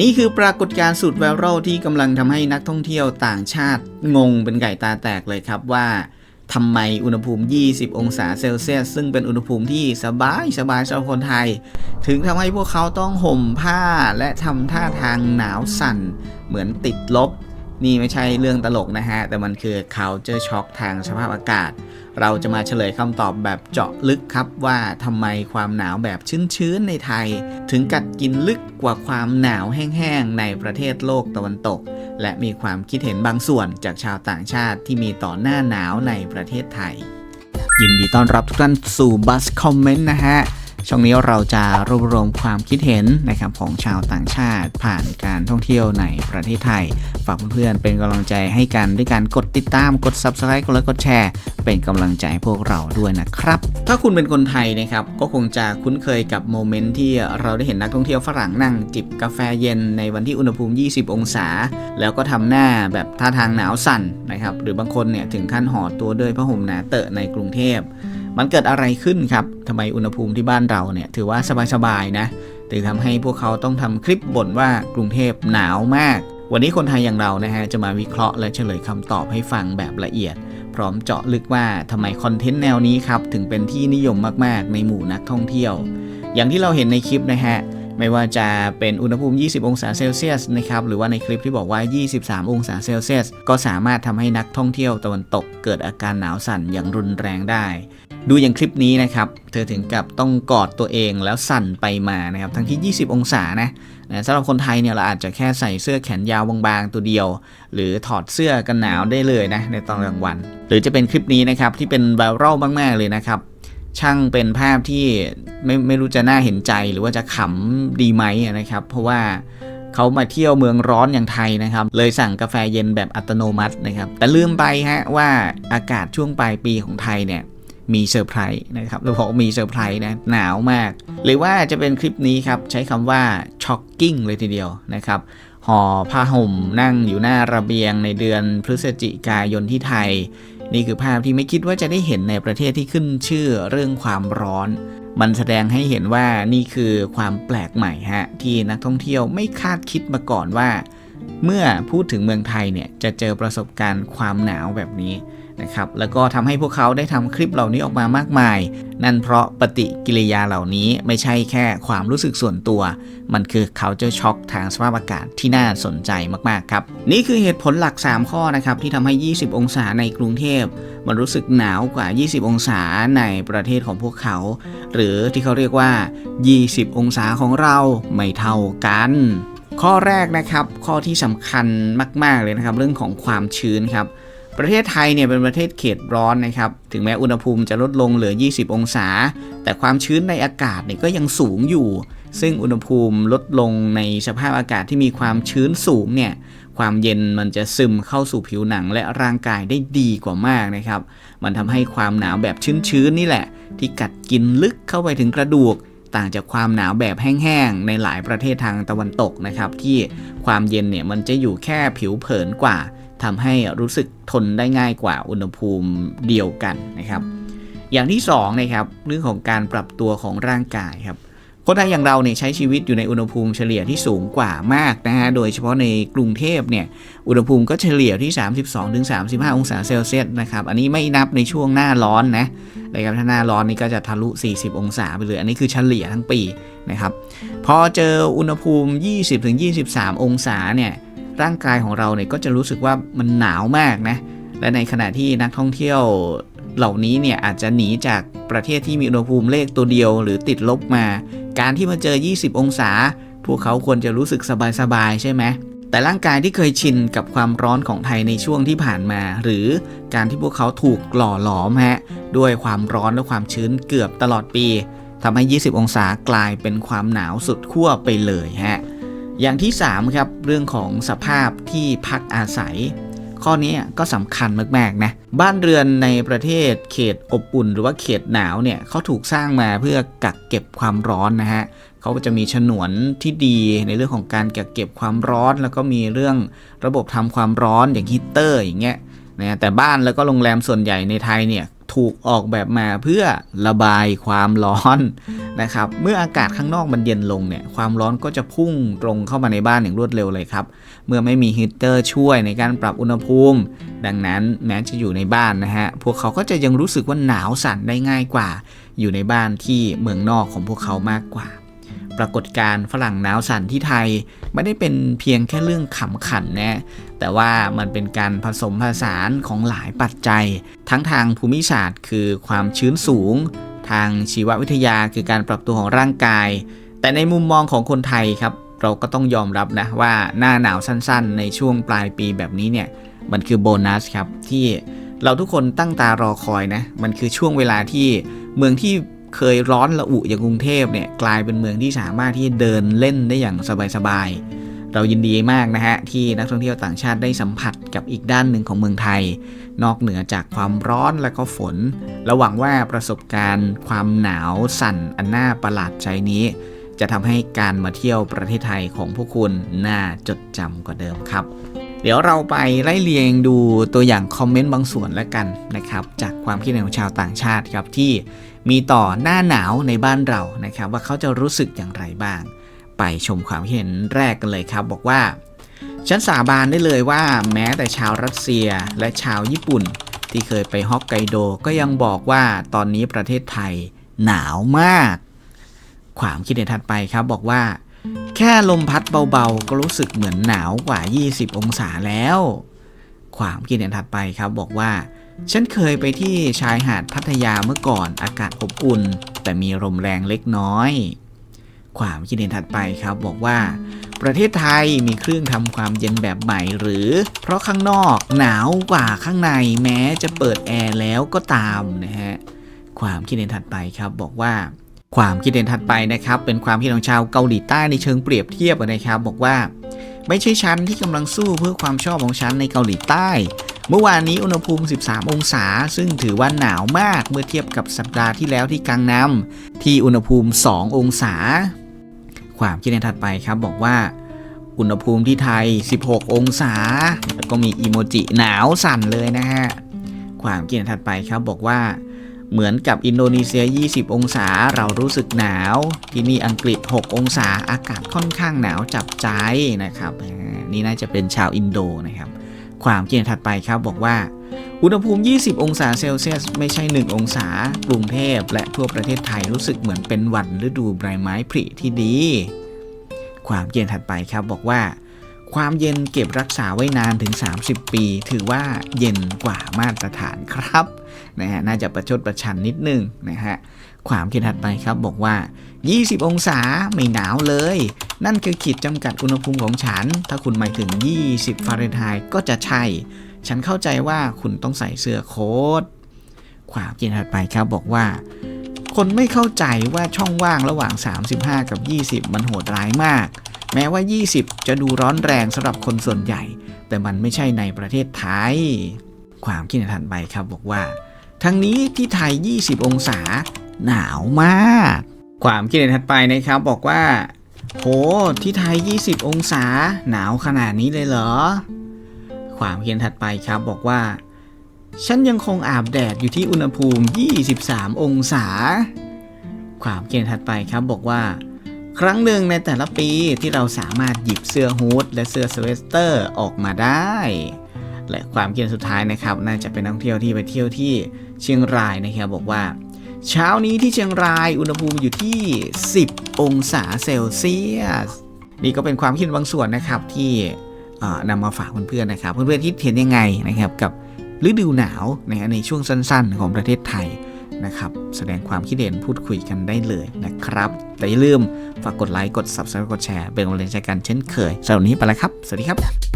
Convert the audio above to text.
นี่คือปรากฏการณ์สุดแวรัลที่กำลังทำให้นักท่องเที่ยวต่างชาติงงเป็นไก่ตาแตกเลยครับว่าทำไมอุณหภูมิ 20 องศาเซลเซียส ซึ่งเป็นอุณหภูมิที่สบายสบายชาวคนไทย ถึงทำให้พวกเขาต้องห่มผ้าและทำท่าทางหนาวสั่น เหมือนติดลบ นี่ไม่ใช่เรื่องตลกนะฮะ แต่มันคือ culture shock ทางสภาพอากาศ เราจะมาเฉลยคำตอบแบบเจาะลึกครับว่าทำไมความหนาวแบบชื้นๆในไทย ถึงกัดกินลึกกว่าความหนาวแห้งๆในประเทศโลกตะวันตก และมีความคิดเห็นบางส่วนจากชาวต่างชาติที่มีต่อหน้าหนาวในประเทศไทย ยินดีต้อนรับทุกท่านสู่บัสคอมเมนต์นะฮะ ช่องนี้เราจะรวบรวมความคิดเห็นนะครับของชาวต่างชาติ ผ่านการท่องเที่ยวในประเทศไทย ฝากเพื่อนๆเป็นกำลังใจให้กันด้วยการกดติดตามกด Subscribe กดไลค์กดแชร์เป็นกำลังใจให้พวกเราด้วยนะครับ ถ้าคุณเป็นคนไทยนะครับก็คงจะคุ้นเคยกับโมเมนต์ที่เราได้เห็นนักท่องเที่ยวฝรั่งนั่งจิบกาแฟเย็นในวันที่อุณหภูมิ 20 องศา แล้วก็ทำหน้าแบบท่าทางหนาวสั่นนะครับหรือบางคนเนี่ยถึงขั้นห่อตัวด้วยผ้าห่มหนาเตอะในกรุงเทพ มันเกิดอะไรขึ้นครับทำไมอุณหภูมิที่บ้านเราเนี่ยถือว่าสบายๆนะถึงทำให้พวกเขาต้องทำคลิปบ่นว่ากรุงเทพหนาวมาก วันนี้คนไทยอย่างเรานะฮะจะมาวิเคราะห์และเฉลยคำตอบให้ฟังแบบละเอียด พร้อมเจาะลึกว่าทำไมคอนเทนต์แนวนี้ครับถึงเป็นที่นิยมมากๆ ในหมู่นักท่องเที่ยว อย่างที่เราเห็นในคลิปนะฮะไม่ว่าจะเป็นอุณหภูมิ 20 องศาเซลเซียสนะครับ หรือว่าในคลิปที่บอกว่า 23 องศาเซลเซียส ก็สามารถทำให้นักท่องเที่ยวตะวันตกเกิดอาการหนาวสั่นอย่างรุนแรงได้ ดูอย่างคลิปนี้นะครับ เธอถึงกับต้องกอดตัวเองแล้วสั่นไปมานะครับ ทั้งที่ 20 องศานะนะสำหรับคนไทยเนี่ยเราอาจจะแค่ใส่เสื้อแขนยาวบางๆตัวเดียว หรือถอดเสื้อกันหนาวได้เลยนะในตอนกลางวัน หรือจะเป็นคลิปนี้นะครับที่เป็นไวรัลมากๆเลยนะครับ ช่างเป็นภาพที่ไม่ไม่รู้จะน่าเห็นใจหรือว่าจะขำดีไหมนะครับ เพราะว่าเขามาเที่ยวเมืองร้อนอย่างไทยนะครับ เลยสั่งกาแฟเย็นแบบอัตโนมัตินะครับ แต่ลืมไปฮะว่าอากาศช่วงปลายปีของไทยเนี่ย มีเซอร์ไพรส์นะครับเราบอกว่ามีเซอร์ไพรส์นะหนาวมาก หรือว่าจะเป็นคลิปนี้ครับ ใช้คำว่าช็อกกิ้งเลยทีเดียวนะครับห่อผ้าห่มนั่งอยู่หน้าระเบียงในเดือนพฤศจิกายนที่ไทย นี่คือภาพที่ไม่คิดว่าจะได้เห็นในประเทศที่ขึ้นชื่อเรื่องความร้อน มันแสดงให้เห็นว่านี่คือความแปลกใหม่ฮะที่นักท่องเที่ยวไม่คาดคิดมาก่อนว่า เมื่อพูดถึงเมืองไทยเนี่ยจะเจอประสบการณ์ความหนาวแบบนี้ นะครับแล้วก็ทำให้พวกเขาได้ทำคลิปเหล่านี้ออกมามากมาย นั่นเพราะปฏิกิริยาเหล่านี้ไม่ใช่แค่ความรู้สึกส่วนตัว มันคือ culture shock ทางสภาพอากาศที่น่าสนใจมากๆครับ นี่คือเหตุผลหลัก 3 ข้อนะครับที่ทำให้ 20 องศาในกรุงเทพ มันรู้สึกหนาวกว่า 20 องศาในประเทศของพวกเขา หรือที่เขาเรียกว่า 20 องศาของเราไม่เท่ากันข้อแรกนะครับ ข้อที่สำคัญมาก ๆ เลยนะครับ เรื่องของความชื้นครับ ประเทศไทยเนี่ยเป็นประเทศเขตร้อนนะครับ ถึงแม้อุณหภูมิจะลดลงเหลือ 20 องศา แต่ความชื้นในอากาศเนี่ยก็ยังสูงอยู่ ซึ่งอุณหภูมิลดลงในสภาพอากาศที่มีความชื้นสูงเนี่ย ความเย็นมันจะซึมเข้าสู่ผิวหนังและร่างกายได้ดีกว่ามากนะครับ มันทำให้ความหนาวแบบชื้นๆนี่แหละ ที่กัดกินลึกเข้าไปถึงกระดูก ต่างจากความหนาวแบบแห้งๆในหลายประเทศทางตะวันตกนะครับ ที่ความเย็นเนี่ยมันจะอยู่แค่ผิวเผินกว่า ทำให้รู้สึกทนได้ง่ายกว่าอุณหภูมิเดียวกันนะครับ อย่างที่2นะครับเรื่องของการปรับตัวของร่างกายครับคนไทยอย่างเราเนี่ยใช้ชีวิตอยู่ในอุณหภูมิเฉลี่ยที่สูงกว่ามากนะฮะ โดยเฉพาะในกรุงเทพเนี่ยอุณหภูมิก็เฉลี่ยที่ 32-35 องศาเซลเซียสนะครับ อันนี้ไม่นับในช่วงหน้าร้อนนะนะครับถ้าหน้าร้อนนี่ก็จะทะลุ 40 องศาไปเลย อันนี้คือเฉลี่ยทั้งปีนะครับ พอเจออุณหภูมิ 20-23 องศาเนี่ย ร่างกายของเราเนี่ยก็จะรู้สึกว่ามันหนาวมากนะ และในขณะที่นักท่องเที่ยวเหล่านี้เนี่ยอาจจะหนีจากประเทศที่มีอุณหภูมิเลขตัวเดียว หรือติดลบมา การที่มาเจอ 20 องศา พวกเขาควรจะรู้สึกสบายๆใช่ไหมแต่ร่างกายที่เคยชินกับความร้อนของไทยในช่วงที่ผ่านมา หรือการที่พวกเขาถูกหล่อหลอมฮะด้วยความร้อนและความชื้นเกือบตลอดปีทำให้ 20 องศากลายเป็นความหนาวสุดขั้วไปเลยฮะ อย่างที่3ครับเรื่องของสภาพที่พักอาศัย ข้อนี้ก็สำคัญมากๆนะบ้านเรือนในประเทศเขตอบอุ่น หรือว่าเขตหนาวเนี่ยเขาถูกสร้างมาเพื่อกักเก็บความร้อนนะฮะเขาจะมีฉนวนที่ดีในเรื่องของการกักเก็บความร้อน แล้วก็มีเรื่องระบบทำความร้อนอย่างฮีเตอร์อย่างเงี้ยนะแต่บ้านแล้วก็โรงแรมส่วนใหญ่ในไทยเนี่ย ถูกออกแบบมาเพื่อระบายความร้อนนะครับ เมื่ออากาศข้างนอกมันเย็นลงเนี่ย ความร้อนก็จะพุ่งตรงเข้ามาในบ้านอย่างรวดเร็วเลยครับ เมื่อไม่มีฮีตเตอร์ช่วยในการปรับอุณหภูมิ ดังนั้นแม้จะอยู่ในบ้านนะฮะ พวกเขาก็จะยังรู้สึกว่าหนาวสั่นได้ง่ายกว่า อยู่ในบ้านที่เมืองนอกของพวกเขามากกว่า ปรากฏการฝรั่งหนาวสั่นที่ไทย ไม่ได้เป็นเพียงแค่เรื่องขำขันนะแต่ว่ามันเป็นการผสมผสานของหลายปัจจัย ทั้งทางภูมิศาสตร์ คือความชื้นสูง ทางชีววิทยาคือการปรับตัวของร่างกาย แต่ในมุมมองของคนไทยครับ เราก็ต้องยอมรับนะว่าหน้าหนาวสั้นๆ ในช่วงปลายปีแบบนี้เนี่ยมันคือโบนัสครับที่เราทุกคนตั้งตารอคอยนะ มันคือช่วงเวลาที่เมืองที่ เคยร้อนระอุอย่างกรุงเทพเนี่ยกลายเป็นเมืองที่สามารถที่จะเดินเล่นได้อย่างสบายๆ เรายินดีมากนะฮะที่นักท่องเที่ยวต่างชาติได้สัมผัสกับอีกด้านหนึ่งของเมืองไทย นอกเหนือจากความร้อนและก็ฝนและหวังว่าประสบการณ์ความหนาวสั่นอันน่าประหลาดใจนี้ จะทำให้การมาเที่ยวประเทศไทยของพวกคุณน่าจดจำกว่าเดิมครับเดี๋ยวเราไปไล่เรียงดูตัวอย่างคอมเมนต์บางส่วนแล้วกันนะครับ จากความคิดเห็นของชาวต่างชาติครับที่ มีต่อหน้าหนาวในบ้านเรานะครับ ว่าเขาจะรู้สึกอย่างไรบ้าง ไปชมความเห็นแรกกันเลยครับ บอกว่า ฉันสาบานได้เลยว่าแม้แต่ชาวรัสเซียและชาวญี่ปุ่น ที่เคยไปฮอกไกโดก็ยังบอกว่าตอนนี้ประเทศไทยหนาวมาก ความคิดเห็นถัดไปครับบอกว่า แค่ลมพัดเบาๆ ก็รู้สึกเหมือนหนาวกว่า 20 องศาแล้ว ความคิดเห็นถัดไปครับบอกว่า ฉันเคยไปที่ชายหาดพัทยาเมื่อก่อนอากาศอบอุ่น แต่มีลมแรงเล็กน้อย ความคิดเห็นถัดไปครับบอกว่า ประเทศไทยมีเครื่องทำความเย็นแบบใหม่หรือ เพราะข้างนอกหนาวกว่าข้างในแม้จะเปิดแอร์แล้วก็ตามนะฮะความคิดเห็นถัดไปครับบอกว่า ความคิดเห็นถัดไปนะครับ เป็นความคิดของชาวเกาหลีใต้ในเชิงเปรียบเทียบนะครับ บอกว่า ไม่ใช่ฉันที่กำลังสู้เพื่อความชอบของฉันในเกาหลีใต้ เมื่อวานนี้อุณหภูมิ 13 องศา ซึ่งถือว่าหนาวมากเมื่อเทียบกับสัปดาห์ที่แล้วที่กังนำที่อุณหภูมิ 2 องศา ความคิดเห็นถัดไปครับบอกว่า อุณหภูมิที่ไทย 16 องศา แล้วก็มีอีโมจิหนาวสั่นเลยนะฮะ ความคิดเห็นถัดไปครับบอกว่า เหมือนกับอินโดนีเซีย 20 องศาเรารู้สึกหนาว ที่นี่อังกฤษ 6 องศาอากาศค่อนข้างหนาวจับใจนะครับ นี่น่าจะเป็นชาวอินโดนะครับ ความคิดเห็นถัดไปครับบอกว่า อุณหภูมิ 20 องศาเซลเซียส ไม่ใช่ 1 องศากรุงเทพและทั่วประเทศไทยรู้สึกเหมือนเป็นวันฤดูใบไม้ผลิที่ดี ความเย็นถัดไปครับบอกว่า ความเย็นเก็บรักษาไว้นานถึง 30 ปี ถือว่าเย็นกว่ามาตรฐานครับนะฮะน่าจะประชดประชันนิดนึงนะฮะความคิดถัดไปครับบอกว่า 20 องศาไม่หนาวเลย นั่นคือขีดจำกัดอุณหภูมิของฉัน ถ้าคุณหมายถึง 20 ฟาเรนไฮต์ก็จะใช่ ฉันเข้าใจว่าคุณต้องใส่เสื้อโค้ทความคิดถัดไปครับบอกว่า คนไม่เข้าใจว่าช่องว่างระหว่าง 35 กับ 20 มันโหดร้ายมาก แม้ว่า 20 จะดูร้อนแรงสำหรับคนส่วนใหญ่ แต่มันไม่ใช่ในประเทศไทย ความคิดเห็นถัดไปครับบอกว่า ทั้งนี้ที่ไทย 20 องศา หนาวมาก ความคิดเห็นถัดไปนะครับบอกว่า โห ที่ไทย 20 องศา หนาวขนาดนี้เลยเหรอ ความคิดเห็นถัดไปครับบอกว่า ฉันยังคงอาบแดดอยู่ที่อุณหภูมิ 23 องศา ความคิดเห็นถัดไปครับบอกว่า ครั้งหนึ่งในแต่ละปีที่เราสามารถหยิบเสื้อฮูดและเสื้อสเวสเตอร์ออกมาได้ และความคิดเห็นสุดท้ายนะครับ น่าจะเป็นนักท่องเที่ยวที่ไปเที่ยวที่เชียงรายนะครับบอกว่า เช้านี้ที่เชียงรายอุณหภูมิอยู่ที่ 10 องศาเซลเซียส นี่ก็เป็นความคิดบางส่วนนะครับที่นำมาฝากเพื่อนๆนะครับ เพื่อนๆคิดเห็นยังไงนะครับกับฤดูหนาวนะในช่วงสั้นๆ ของประเทศไทยนะครับ แสดงความคิดเห็นพูดคุยกันได้เลยนะครับ แต่อย่าลืมฝากกดไลค์กด subscribe กดแชร์เป็นกำลังใจกันเช่นเคยสำหรับวันนี้ไปแล้วครับ สวัสดีครับ